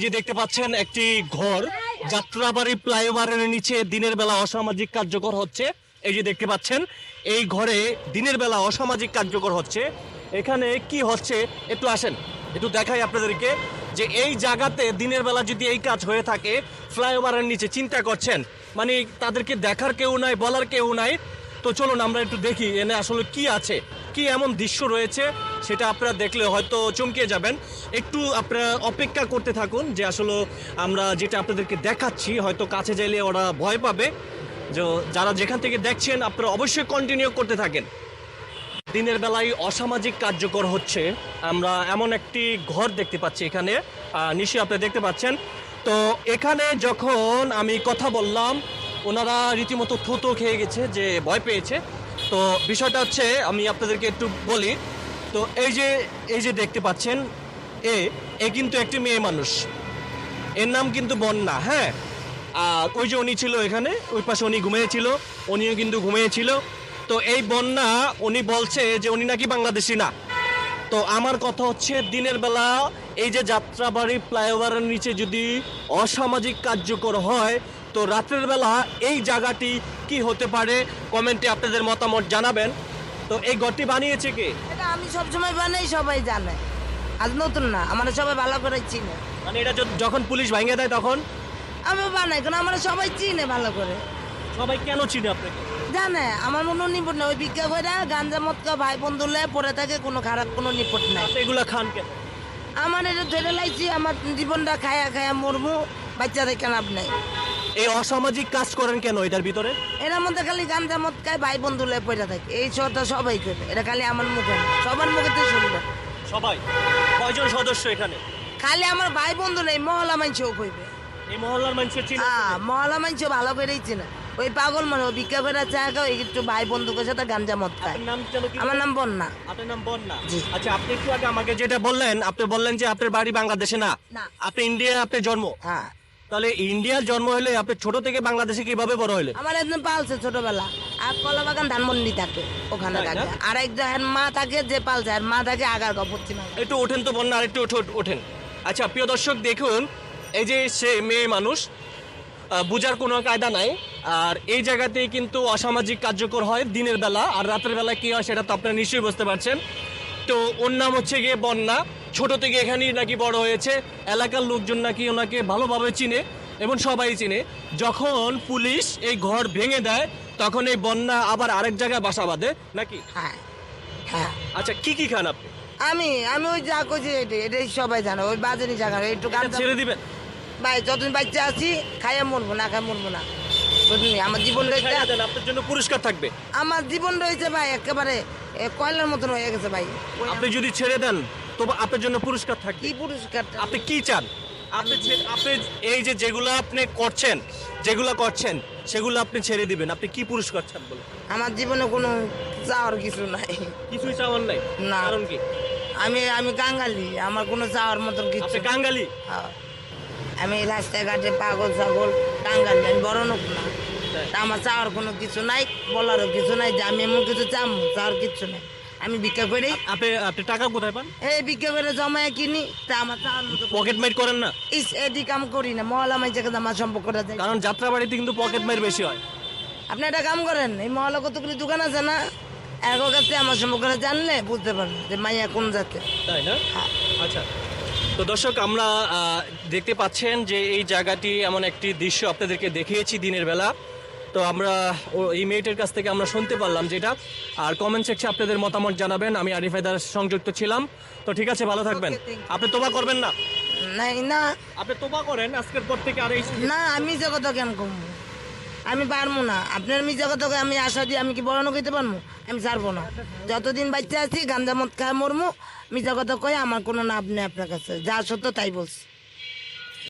যে দেখতে পাচ্ছেন একটি ঘর। যাত্রাবাড়ি ফ্লাইওভারের নিচে দিনের বেলা অসামাজিক কার্যকর হচ্ছে। এই যে দেখতে পাচ্ছেন, এই ঘরে দিনের বেলা অসামাজিক কার্যকর হচ্ছে। এখানে কি হচ্ছে, একটু আসেন, একটু দেখাই আপনাদেরকে যে এই জায়গাতে দিনের বেলা যদি এই কাজ হয়ে থাকে, ফ্লাইওভারের নিচে চিন্তা করছেন মানে তাদেরকে দেখার কেউ নাই, বলার কেউ নাই। তো চলুন আমরা একটু দেখি এনে আসলে কি আছে। কি এমন দৃশ্য রয়েছে সেটা আপনারা দেখলে হয়তো চমকে যাবেন। একটু আপনারা অপেক্ষা করতে থাকুন যে আসলে আমরা যেটা আপনাদেরকে দেখাচ্ছি, হয়তো কাছে যাইলে ওরা ভয় পাবে। যে যারা যেখান থেকে দেখছেন, আপনারা অবশ্যই কন্টিনিউ করতে থাকেন। দিনের বেলায় অসামাজিক কার্যকর হচ্ছে। আমরা এমন একটি ঘর দেখতে পাচ্ছি এখানে। নিশ্চয়ই আপনি দেখতে পাচ্ছেন। তো এখানে যখন আমি কথা বললাম, ওনারা রীতিমতো থুতো খেয়ে গেছে, যে ভয় পেয়েছে। তো বিষয়টা হচ্ছে, আমি আপনাদেরকে একটু বলি, তো এই যে এই যে দেখতে পাচ্ছেন, এ এ কিন্তু একটি মেয়ে মানুষ। এর নাম কিন্তু বন্যা হ্যাঁ? আর ওই যে উনি ছিল এখানে, ওই পাশে উনি ঘুমিয়েছিল, উনিও কিন্তু ঘুমিয়েছিল। তো এই বন্যা, উনি বলছে যে উনি নাকি বাংলাদেশি না। তো আমার কথা হচ্ছে, দিনের বেলা এই যে যাত্রাবাড়ি ফ্লাইওভারের নিচে যদি অসামাজিক কার্যকর হয় তো রাতের বেলা এই জায়গাটি কি হতে পারে? কমেন্টে আপনাদের মতামত জানাবেন। তো এই ঘরটি বানিয়েছে কে? এটা আমি সবসময় বানাই সবাই জানে। আজ নতুন না আমরা সবাই ভালো করে চিনে। মানে এটা য- যখন পুলিশ ভেঙে দেয় তখন? আমি বানাই কারণ আমরা সবাই চিনে ভালো করে। সবাই কেন চিনে আপনাকে? জানে আমার মনে নিপট না। ওই ভিক্ষা করে গাঞ্জা মতকা ভাই বন্ধুলে পড়ে থাকে কোনো খারাপ কোনো নিপট নাই। আপনি এগুলা খান কেন? আমার এটা ধরে লাইছি আমার জীবনটা খায়া খায়া মরমু বাচ্চাদের কেন নাই? এই অসামাজিক কাজ করেন কেন এটার ভিতরে? এর মধ্যে খালি গাঞ্জা মত খায় ভাই বন্ধুলে পড়ে থাকে। এই শোটা সবাই করে এটা খালি আমার মুখে না। সবার মুখে তো শুনবে সবাই? কয়জন সদস্য এখানে? খালি আমার ভাই বন্ধু নেই মহলা মানছেও কইবে। এই মহল্লার মানুষের চিনে হ্যাঁ মহলা মানছে ভালো করেই চিনে। ওই পাগল মানে ও ভিক্ষা করে চা খাও একটু ভাই বন্ধুকের সাথে গাঞ্জা মদ খায় নাম যেন কি? আমার নাম বন্যা। আপনার নাম বন্যা? জি। আচ্ছা আপনি একটু আগে আমাকে যেটা বললেন আপনি বললেন যে আপনার বাড়ি বাংলাদেশে না? না। আপনি ইন্ডিয়া আপনার জন্ম? হ্যাঁ। তাহলে ইন্ডিয়ার জন্ম হলে আপনি ছোট থেকে বাংলাদেশে কীভাবে বড় হলেন আমার একজন পালছে ছোটবেলা। আর কলা বাগান ধানমন্ডি থাকে ওখানে? থাকে। আর একজন মা থাকে যে পালছে আর মা থাকে আগার পশ্চিম একটু ওঠেন তো বন্যা আর একটু ওঠো- ওঠেন। আচ্ছা প্রিয় দর্শক দেখুন এই যে সে মেয়ে মানুষ বুঝার কোনো কায়দা নাই। আর এই জায়গাতেই কিন্তু অসামাজিক কার্যকর হয় দিনের বেলা আর রাতের বেলা কি হয় সেটা তো আপনারা নিশ্চয়ই বুঝতে পারছেন। তো ওর নাম হচ্ছে গিয়ে বন্যা। ছোট থেকে এখানেই নাকি বড় হয়েছে। এলাকার লোকজন নাকি ওনাকে ভালোভাবে চিনে এবং সবাই চিনে। যখন পুলিশ এই ঘর ভেঙে দেয় তখন এই বন্যা আবার আরেক জায়গায় বাসা বাঁধে নাকি? হ্যাঁ হ্যাঁ। আচ্ছা কি কি খান আপনি? আমি আমি ওই যা করছি এটাই সবাই জানে ওই বাজারি জায়গা একটু গাঞ্জা ছেড়ে দিবেন? ভাই যতদিন বাচ্চা আছি খাইয়া মরবো না খাই মরবো না। বুঝলি? আমার জীবন রয়েছে আপনার জন্য পুরস্কার থাকবে। আমার জীবন রয়েছে ভাই একেবারে কয়লার মতন হয়ে গেছে ভাই। আপনি যদি ছেড়ে দেন তবে আপনার জন্য পুরস্কার থাকবে। কি পুরস্কারটা? আপনি কি চান? আপনি আপনি এই যে যেগুলো আপনি করছেন যেগুলো করছেন সেগুলো আপনি ছেড়ে দিবেন। আপনি কি পুরস্কার চান বলুন? আমার জীবনে কোনো চাওয়ার কিছু নাই। কিছুই চাওয়ার নাই? না। কারণ কি? আমি আমি কাঙ্গালি। আমার কোনো চাওয়ার মতন কিছু আপনি কাঙ্গালি? হ্যাঁ। আমি রাস্তাঘাটে পাগল ছাগল কাঙ্গালি। আমি বড় লোক না। আমার চাওয়ার কোনো কিছু নাই বলারও কিছু নাই যে আমি এমন কিছু চাম চাওয়ার কিছু নাই। আমি ভিক্ষা করি। আপনি আপনি টাকা কোথায় পান? এই ভিক্ষা করে জমায় কিনি তা আমার পকেট মাইট করেন না? ইস এটি কাম করি না মহলা মাইছে আমার সম্পর্কটা যায়। কারণ যাত্রাবাড়িতে কিন্তু পকেট মাইট বেশি হয়। আপনি একটা কাম করেন এই মহলা কতগুলি দোকান আছে না? এক কাছে আমার সম্পর্কটা জানলে বুঝতে পারবেন যে মাইয়া কোন জাতে তাই না? হ্যাঁ। আচ্ছা তো দর্শক আমরা দেখতে পাচ্ছেন যে এই জায়গাটি এমন একটি দৃশ্য আপনাদেরকে দেখিয়েছি দিনের বেলা। তো আমরা এই মেয়েটার কাছ থেকে আমরা শুনতে পারলাম যেটা। আর কমেন্ট সেকশনে আপনাদের মতামত জানাবেন আমি আরিফ হায়দার সংযুক্ত ছিলাম। তো ঠিক আছে ভালো থাকবেন. আপনি তোবা করবেন না? নাই না। আপনি তোবা করেন আজকের পর থেকে আর এই না আমি জগত কেন কমবো আমি পারব না। আপনার মি জগত আমি আশা দিয়ে আমি কি বড় হইতে পারব? আমি ছাড়বো না। যতদিন বাচ্চা আছি গাঞ্জা মদ খায় মরমু মি জগত কয়ে আমার কোনো লাভ নেই আপনার কাছে। যা সত্য তাই বলছি।